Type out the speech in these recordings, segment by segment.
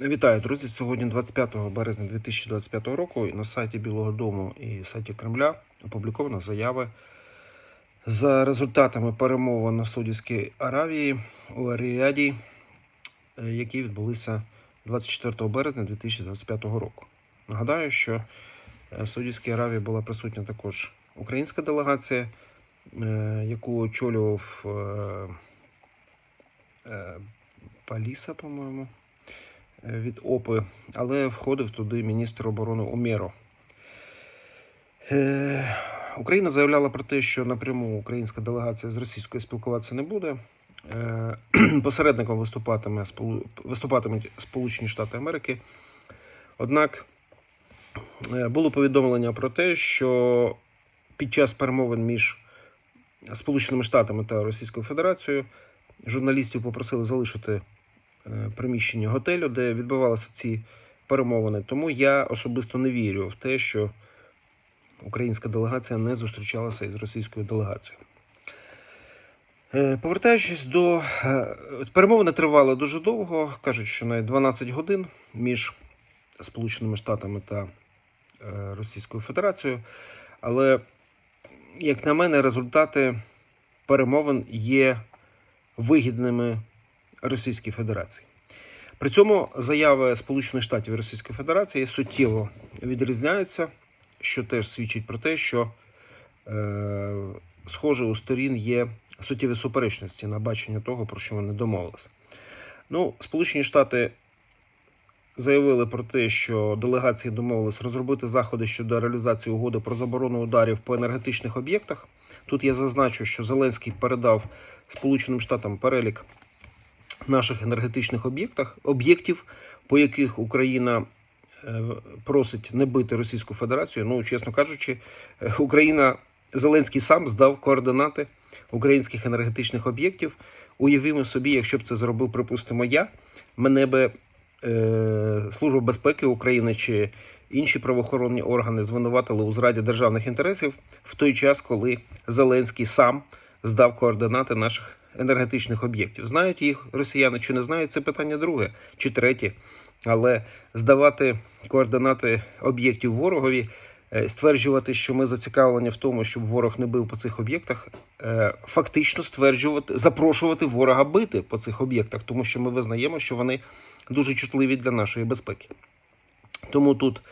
Вітаю, друзі! Сьогодні 25 березня 2025 року на сайті Білого Дому і сайті Кремля опублікована заява за результатами перемовин в Саудівській Аравії у Аріаді, е, які відбулися 24 березня 2025 року. Нагадаю, що е, в Саудівській Аравії була присутня також українська делегація, е, яку очолював Паліса, по-моєму від ОПИ, але входив туди міністр оборони Умєро. Е, Україна заявляла про те, що напряму українська делегація з російською спілкуватися не буде. Е, Посередником виступатиме, виступатимуть Сполучені Штати Америки. Однак е, було повідомлення про те, що під час перемовин між Сполученими Штатами та Російською Федерацією журналістів попросили залишити е, приміщення готелю, де відбувалися ці перемовини. Тому я особисто не вірю в те, що українська делегація не зустрічалася із російською делегацією. Е, Повертаючись до е, перемовини тривали дуже довго, кажуть, що навіть 12 годин між Сполученими Штатами та Російською Федерацією. Але, як на мене, результати перемовин є вигідними Російській Федерації. При цьому заяви Сполучених Штатів і Російської Федерації суттєво відрізняються, що теж свідчить про те, що е, схоже у сторін є суттєві суперечності на бачення того, про що вони домовилися. Ну, Сполучені Штати заявили про те, що делегації домовились розробити заходи щодо реалізації угоди про заборону ударів по енергетичних об'єктах. Тут я зазначу, що Зеленський передав Сполученим Штатам перелік наших енергетичних об'єктах, об'єктів, по яких Україна е, просить не бити Російську Федерацію. Ну, чесно кажучи, е, Україна Зеленський сам здав координати українських енергетичних об'єктів. Уявімо собі, якщо б це зробив, припустимо, я, мене би е, Служба безпеки України чи інші правоохоронні органи звинуватили у зраді державних інтересів в той час, коли Зеленський сам здав координати наших енергетичних об'єктів. Знають їх росіяни чи не знають, це питання друге чи третє. Але здавати координати об'єктів ворогові, е, стверджувати, що ми зацікавлені в тому, щоб ворог не бив по цих об'єктах, е, фактично стверджувати, запрошувати ворога бити по цих об'єктах, тому що ми визнаємо, що вони дуже чутливі для нашої безпеки. Тому тут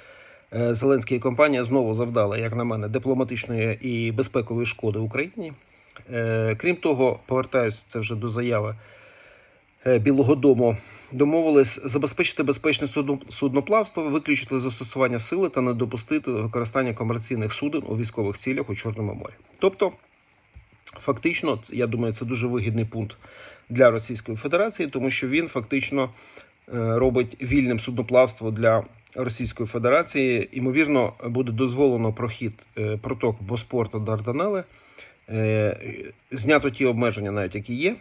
е, Зеленський і компанія знову завдала, як на мене, дипломатичної і безпекової шкоди Україні. Е, Крім того, повертаюся це вже до заяви е, Білого Дому. Домовились забезпечити безпечне судноплавство, виключити застосування сили та не допустити використання комерційних суден у військових цілях у Чорному морі. Тобто, фактично, я думаю, це дуже вигідний пункт для Російської Федерації, тому що він фактично е, робить вільним судноплавство для Російської Федерації. Ймовірно, буде дозволено прохід проток Боспор та Дарданели. Е, Знято ті обмеження, навіть які є.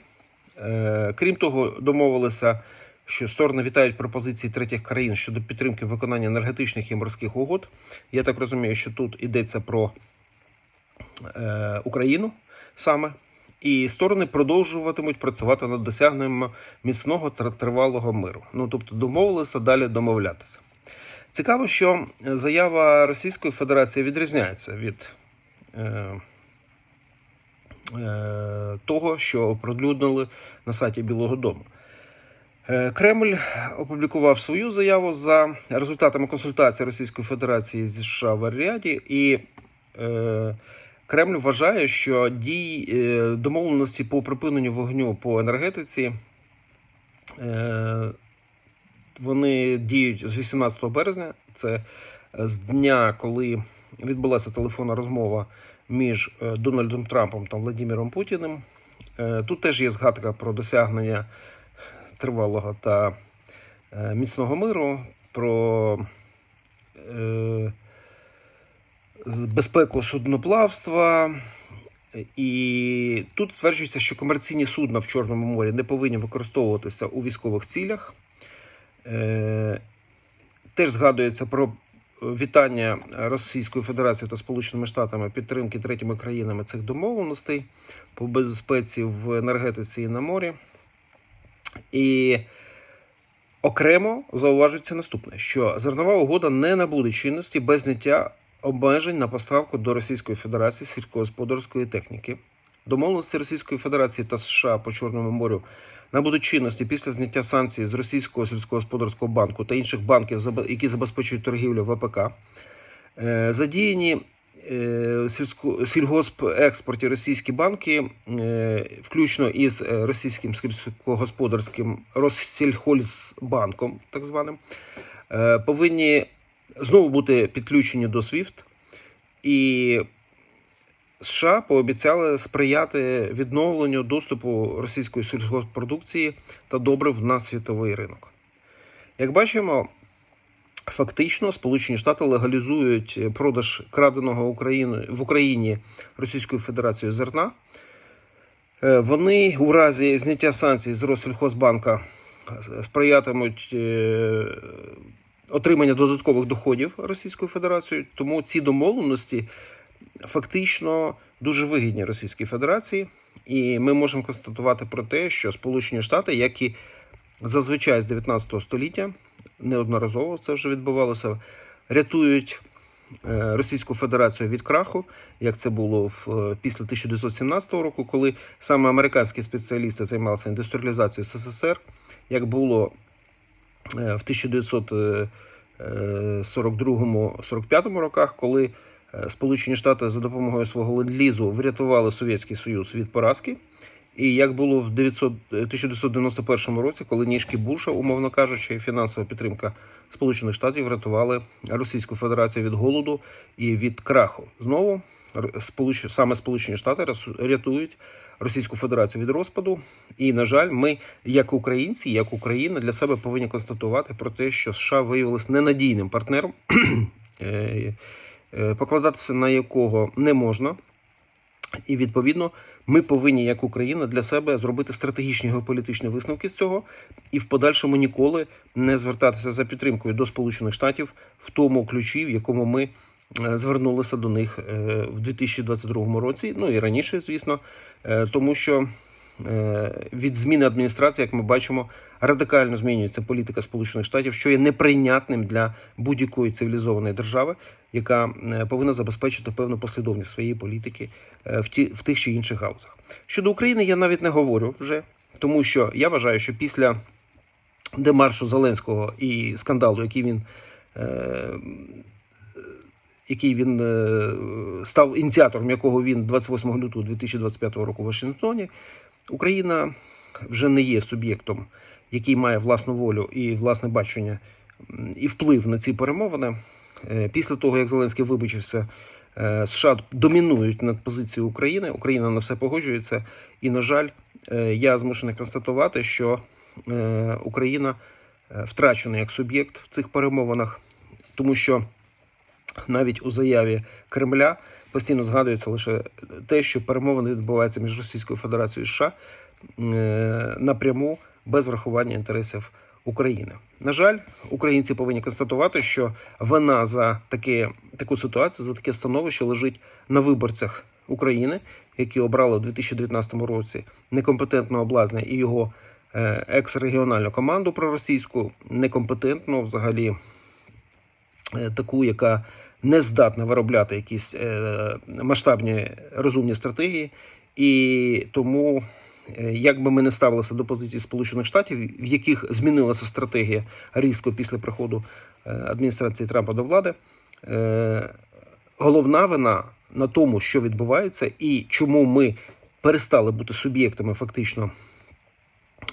Е, Крім того, домовилися, що сторони вітають пропозиції третіх країн щодо підтримки виконання енергетичних і морських угод. Я так розумію, що тут йдеться про е, Україну саме. І сторони продовжуватимуть працювати над досягненням міцного та тривалого миру. Ну тобто домовилися далі домовлятися. Цікаво, що заява Російської Федерації відрізняється від того, що оприлюднили на сайті Білого Дому. Е, Кремль опублікував свою заяву за результатами консультації Російської Федерації зі США в Аріаді, і е, Кремль вважає, що дій е, домовленості по припиненню вогню по енергетиці е, вони діють з 18 березня. Це з дня, коли відбулася телефонна розмова між е, Дональдом Трампом та Владимиром Путіним. Е, Тут теж є згадка про досягнення тривалого та е, міцного миру, про безпеку судноплавства. І тут стверджується, що комерційні судна в Чорному морі не повинні використовуватися у військових цілях. Теж згадується про вітання Російської Федерації та Сполученими Штатами підтримки третіми країнами цих домовленостей по безпеці в енергетиці і на морі. І Окремо зауважується наступне: що зернова угода не набуде чинності без зняття обмежень на поставку до Російської Федерації сільськогосподарської техніки. Домовленості Російської Федерації та США по Чорному морю набудуть чинності після зняття санкцій з Російського сільськогосподарського банку та інших банків, які забезпечують торгівлю ВПК. Е, Задіяні е, сільгоспекспорті російські банки, е, включно із російським сільськогосподарським Россільхользбанком, так званим, повинні знову бути підключені до SWIFT. І США пообіцяли сприяти відновленню доступу російської сільгоспродукції та добрив на світовий ринок. Як бачимо, фактично Сполучені Штати легалізують продаж краденого в Україні Російською Федерацією зерна. Е, Вони у разі зняття санкцій з Россельхозбанка сприятимуть е, отримання додаткових доходів Російською Федерацією. Тому ці домовленості фактично дуже вигідні Російській Федерації. І ми можемо констатувати про те, що Сполучені Штати, як і зазвичай з 19 століття, неодноразово це вже відбувалося, рятують е, Російську Федерацію від краху, як це було в, е, після 1917 року, коли саме американські спеціалісти займалися індустріалізацією СССР, як було е, в 1942-45 роках, коли Сполучені Штати за допомогою свого ленд-лізу врятували Совєтський Союз від поразки. І як було в 900 1991 році, коли ніжки Буша, умовно кажучи, фінансова підтримка Сполучених Штатів врятували Російську Федерацію від голоду і від краху. Знову саме Сполучені Штати рятують Російську Федерацію від розпаду. І, на жаль, ми, як українці, як Україна, для себе повинні констатувати про те, що США виявилися ненадійним партнером, е, е, покладатися на якого не можна. І відповідно ми повинні, як Україна, для себе зробити стратегічні геополітичні висновки з цього, і в подальшому ніколи не звертатися за підтримкою до Сполучених Штатів в тому ключі, в якому ми е, звернулися до них е, в 2022 році. Ну і раніше, звісно, е, тому що е, від зміни адміністрації, як ми бачимо, радикально змінюється політика Сполучених Штатів, що є неприйнятним для будь-якої цивілізованої держави, яка е, повинна забезпечити певну послідовність своєї політики е, в, ті, в тих чи інших гаузах. Щодо України, я навіть не говорю вже, тому що я вважаю, що після демаршу Зеленського і скандалу, який він. Е, який він е, став ініціатором, якого він 28 лютого 2025 року в Вашингтоні, Україна вже не є суб'єктом, який має власну волю і власне бачення і вплив на ці перемовини. Е, Після того, як Зеленський вибачився, е, США домінують над позицією України. Україна на все погоджується. І, на жаль, е, я змушений констатувати, що Україна втрачена як суб'єкт в цих перемовинах, тому що навіть у заяві Кремля постійно згадується лише те, що перемовини відбуваються між Російською Федерацією і США е, напряму без врахування інтересів України. На жаль, українці повинні констатувати, що вина за таке, таку ситуацію, за таке становище лежить на виборцях України, які обрали у 2019 році некомпетентного блазня і його е, екс-регіональну команду проросійську, некомпетентну взагалі е, таку, яка не здатна виробляти якісь е, масштабні розумні стратегії, і тому, е, як би ми не ставилися до позиції Сполучених Штатів, в яких змінилася стратегія різко після приходу е, адміністрації Трампа до влади, головна вина на тому, що відбувається, і чому ми перестали бути суб'єктами фактично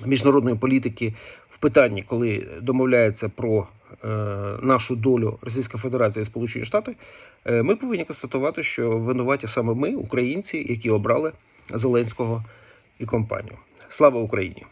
міжнародної політики в питанні, коли домовляється про е, нашу долю Російська Федерація і Сполучені Штати, е, ми повинні констатувати, що винуваті саме ми, українці, які обрали Зеленського і компанію. Слава Україні!